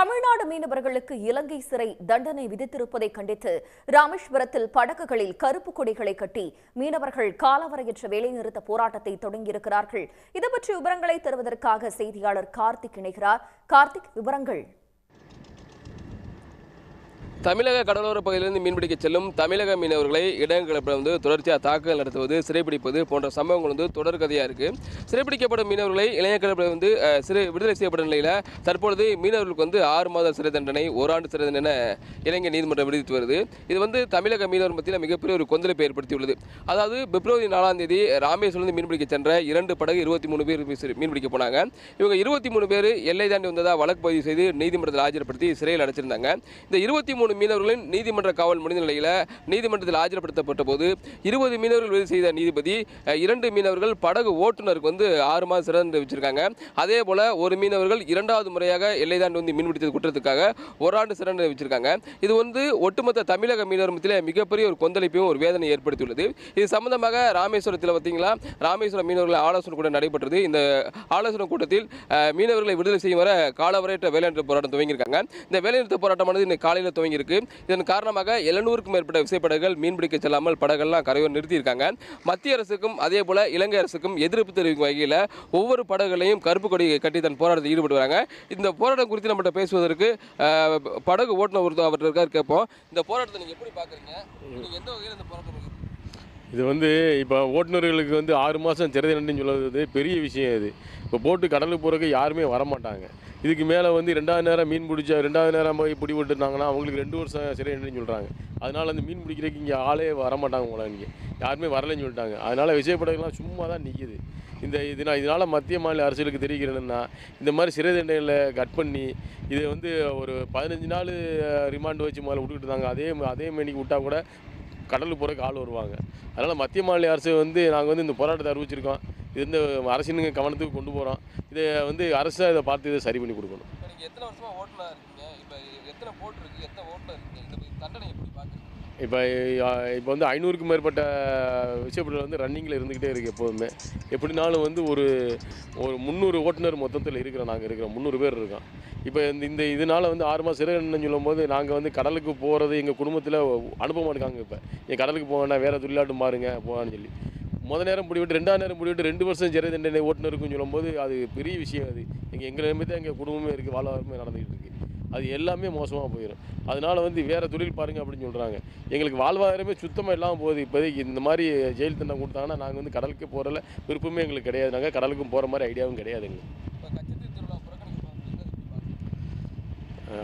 தமிழ்நாடு மீனவர்களுக்கு இலங்கை சிறை தண்டனை விதித்திருப்பதை கண்டித்து ராமேஸ்வரத்தில் படகுகளில் கருப்பு கொடிகளை கட்டி மீனவர்கள் காலவரையற்ற வேலைநிறுத்த போராட்டத்தை தொடங்கியிருக்கிறார்கள். இது பற்றி விவரங்களை தருவதற்காக செய்தியாளர் கார்த்திக் இணைகிறார். கார்த்திக் விவரங்கள். தமிழக கடலோர பகுதியிலிருந்து மீன்பிடிக்க செல்லும் தமிழக மீனவர்களை இடங்களில் வந்து தொடர்ச்சியாக தாக்குதல் நடத்துவது சிறைப்பிடிப்பது போன்ற சம்பவங்கள் வந்து தொடர்கதையாக இருக்குது சிறைப்பிடிக்கப்படும் மீனவர்களை இளைஞர்கள் வந்து சிறை விடுதலை செய்யப்பட்ட நிலையில் தற்பொழுது மீனவர்களுக்கு வந்து ஆறு மாத சிறை தண்டனை ஓராண்டு சிறை தண்டனை இலங்கை நீதிமன்றம் விடுவித்து வருது. இது வந்து தமிழக மீனவர் மத்தியில் மிகப்பெரிய ஒரு கொந்தளிப்பை ஏற்படுத்தியுள்ளது. அதாவது பிப்ரவரி நாலாம் தேதி ராமேஸ்வரம் மீன்பிடிக்க சென்ற இரண்டு படகு இருபத்தி மூணு பேர் மீன்பிடிக்க போனாங்க. இவங்க இருபத்தி மூணு பேர் எல்லை தாண்டி வந்ததாக வழக்கு பதிவு செய்து நீதிமன்றத்தில் ஆஜர்படுத்தி சிறையில் அடைச்சிருந்தாங்க. இந்த இருபத்தி மூணு மீனவர்களின் நீதிமன்ற காவல் முடிந்த நிலையில் நீதிமன்றத்தில் ஆஜர்படுத்தப்பட்ட போது இருபது மீனவர்கள் விடுதலை செய்த நீதிபதி இரண்டு மீனவர்கள் படகு ஓட்டுநருக்கு வந்து ஆறு மாதம் சிறந்து வச்சிருக்காங்க அதே போல ஒரு மீனவர்கள் இரண்டாவது முறையாக எல்லை தாண்டி வந்து மீன்பிடித்தது குற்றத்துக்காக ஒரு ஆண்டு சிறந்து வச்சிருக்காங்க இது வந்து ஒட்டுமொத்த தமிழக மீனவர் மத்தியில் மிகப்பெரிய ஒரு கொந்தளிப்பையும் ஒரு வேதனை ஏற்படுத்தியுள்ளது. இது சம்பந்தமாக ராமேஸ்வரத்தில் பார்த்தீங்களா ராமேஸ்வரம் மீனவர்கள் ஆலோசனை கூட நடைபெற்றது. இந்த ஆலோசனை கூட்டத்தில் மீனவர்களை விடுதலை செய்யும் வர காலவரையற்ற வேலைநிறுத்த போராட்டம் துவங்கியிருக்காங்க. இந்த வேலைநிறுத்த போராட்டமானது இன்னைக்கு காலையில் துவங்கியிருக்கு இதன் காரணமாக எழுநூறுக்கும் மேற்பட்ட விசைப்படகுகள் மீன்பிடிக்க செல்லாமல் படகெல்லாம் கரையோர் நிறுத்தியிருக்காங்க. மத்திய அரசுக்கும் அதே போல இலங்கை அரசுக்கும் எதிர்ப்பு தெரிவிக்கும் வகையில் ஒவ்வொரு படகுகளையும் கருப்பு கொடி கட்டி தன் போராட்டத்தில் ஈடுபட்டு வராங்க. இந்த போராட்டம் குறித்து நம்மகிட்ட பேசுவதற்கு படகு ஓட்டுநர் ஒருத்தர் அவர்கிட்ட இருக்கார் கேட்போம். இந்த போராட்டத்தை நீங்கள் எப்படி பார்க்குறீங்க? நீங்கள் எந்த வகையில் இந்த போராட்டம் இது வந்து இப்போ ஓட்டுநர்களுக்கு வந்து ஆறு மாதம் சிறை தண்டனைன்னு சொல்றது பெரிய விஷயம் இது. இப்போ போட்டு கடலுக்கு போகிறதுக்கு யாருமே வரமாட்டாங்க. இதுக்கு மேலே வந்து ரெண்டாவது நேரம் மீன் பிடிச்சா ரெண்டாவது நேரம் போய் பிடி விட்டுருந்தாங்கன்னா அவங்களுக்கு ரெண்டு வருஷம் சிறை தண்டனைன்னு சொல்கிறாங்க அதனால் அந்த மீன் பிடிக்கிறதுக்கு இங்கே ஆளே வரமாட்டாங்க உங்களை இங்கே. யாருமே வரலைன்னு சொல்லிட்டாங்க. அதனால் விஜயப்படகுலாம் சும்மா தான் நிற்கிது இந்த இதனால் இதனால் மத்திய மாநில அரசுகளுக்கு தெரிவிக்கிறேன்னா இந்த மாதிரி சிறை தண்டனைகளை கட் பண்ணி இதை வந்து ஒரு பதினஞ்சு நாள் ரிமாண்ட் வச்சு முதல்ல விட்டுக்கிட்டு இருந்தாங்க. அதே அதே மேனிக்கு விட்டால் கூட கடலுக்கு போகிறக்கு ஆள் வருவாங்க. அதனால் மத்திய மாநில அரசு வந்து நாங்கள் வந்து இந்த போராட்டத்தை அறிவிச்சிருக்கோம். இது வந்து அரசினுங்க கவனத்துக்கு கொண்டு போகிறோம் இதை வந்து அரசு இதை பார்த்து இதை சரி பண்ணி கொடுக்கணும். எத்தனை வருஷமாக இருக்கீங்க? இப்போ எத்தனை போட் இருக்கு? எத்தனை ஓட்டுநர் இருக்கீங்க இந்த தண்டனை எப்படி பார்க்குறீங்க இப்போ இப்போ வந்து ஐநூறுக்கும் மேற்பட்ட விஷயப்படல் வந்து ரன்னிங்கில் இருந்துக்கிட்டே இருக்குது எப்போதுமே. எப்படினாலும் வந்து ஒரு ஒரு முந்நூறு ஓட்டுநர் மொத்தத்தில் இருக்கிறோம் நாங்கள் இருக்கிறோம். முந்நூறு பேர் இருக்கோம். இப்போ இந்த இந்த இதனால் வந்து ஆறு மாதம் சிறைன்னு சொல்லும்போது நாங்கள் வந்து கடலுக்கு போகிறது எங்கள் குடும்பத்தில் அனுப்ப மாட்டாங்க இப்போ. என் கடலுக்கு போக வேண்டாம் வேறு தொழிலாட்டம் பாருங்க போகான்னு சொல்லி. முத நேரம் பிடிவிட்டு ரெண்டாம் நேரம் பிடிவிட்டு ரெண்டு வருஷம் சிறை தண்டனை ஓட்டுநருக்குன்னு சொல்லும்போது அது பெரிய விஷயம் அது. எங்கள் எங்களை நம்பி தான் எங்கள் குடும்பமே இருக்குது வாழ்வாருமே நடந்துகிட்டு இருக்குது அது எல்லாமே மோசமாக போயிடும் அதனால வந்து வேறு தொழில் பாருங்கள் அப்படின்னு சொல்கிறாங்க எங்களுக்கு வாழ்வாதாரமே சுத்தமாக இல்லாமல் போகுது. இப்போதைக்கு இந்த மாதிரி ஜெயில் தண்டனை கொடுத்தாங்கன்னா நாங்கள் வந்து கடலுக்கு போகிறல விருப்பமே எங்களுக்கு கிடையாது. நாங்கள் கடலுக்கும் போகிற மாதிரி ஐடியாவும் கிடையாதுங்க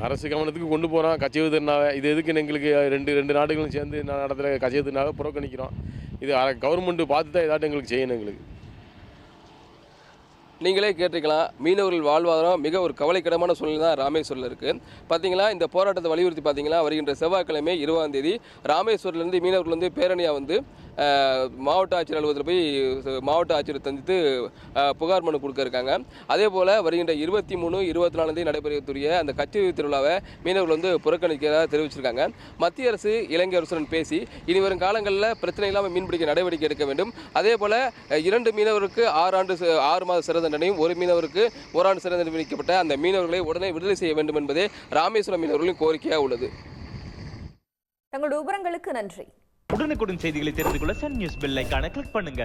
அரசு கவனத்துக்கு கொண்டு போகிறோம் கட்சி திருநாவை இது எதுக்கு எங்களுக்கு ரெண்டு ரெண்டு நாடுகளும் சேர்ந்து நான் நடத்துகிற கச்சேவு திருநாவை புறக்கணிக்கிறோம். இது கவர்மெண்ட்டு பார்த்து தான் ஏதாட்டும் எங்களுக்கு செய்யணும் எங்களுக்கு. நீங்களே கேட்டிருக்கலாம். மீனவர்கள் வாழ்வாதாரம் மிக ஒரு கவலைக்கிடமான சூழ்நிலை தான் ராமேஸ்வரில் இருக்குது பார்த்தீங்களா இந்த போராட்டத்தை வலியுறுத்தி பார்த்தீங்கன்னா வருகின்ற செவ்வாய்க்கிழமை இருபதாம் தேதி ராமேஸ்வரிலேருந்து மீனவர்கள் வந்து பேரணியாக வந்து மாவட்ட ஆட்சியர் அலுவலகத்தில் போய் மாவட்ட ஆட்சியர் சந்தித்து புகார் மனு கொடுக்க இருக்காங்க. அதே போல் வருகின்ற இருபத்தி மூணு இருபத்தி நாலாம் தேதி நடைபெறக்கூடிய அந்த கட்சி திருவிழாவை மீனவர்கள் வந்து புறக்கணிக்கிறதா தெரிவிச்சிருக்காங்க. மத்திய அரசு இலங்கை அரசுடன் பேசி இனி வரும் காலங்களில் பிரச்சனை இல்லாமல் மீன்பிடிக்க நடவடிக்கை எடுக்க வேண்டும். அதே போல் இரண்டு மீனவருக்கு ஆறு ஆண்டு ஆறு மாத சிறந்த தண்டனையும் ஒரு மீனவருக்கு ஓராண்டு சிறை தண்டனை விதிக்கப்பட்ட அந்த மீனவர்களை உடனே விடுதலை செய்ய வேண்டும் என்பதே ராமேஸ்வரம் மீனவர்களின் கோரிக்கையாக உள்ளது. தங்களுடைய விவரங்களுக்கு நன்றி. உடனுக்குடன் செய்திகளை தெரிந்து கொள்ள சன் நியூஸ் பெல் ஐகானை கிளிக் பண்ணுங்க.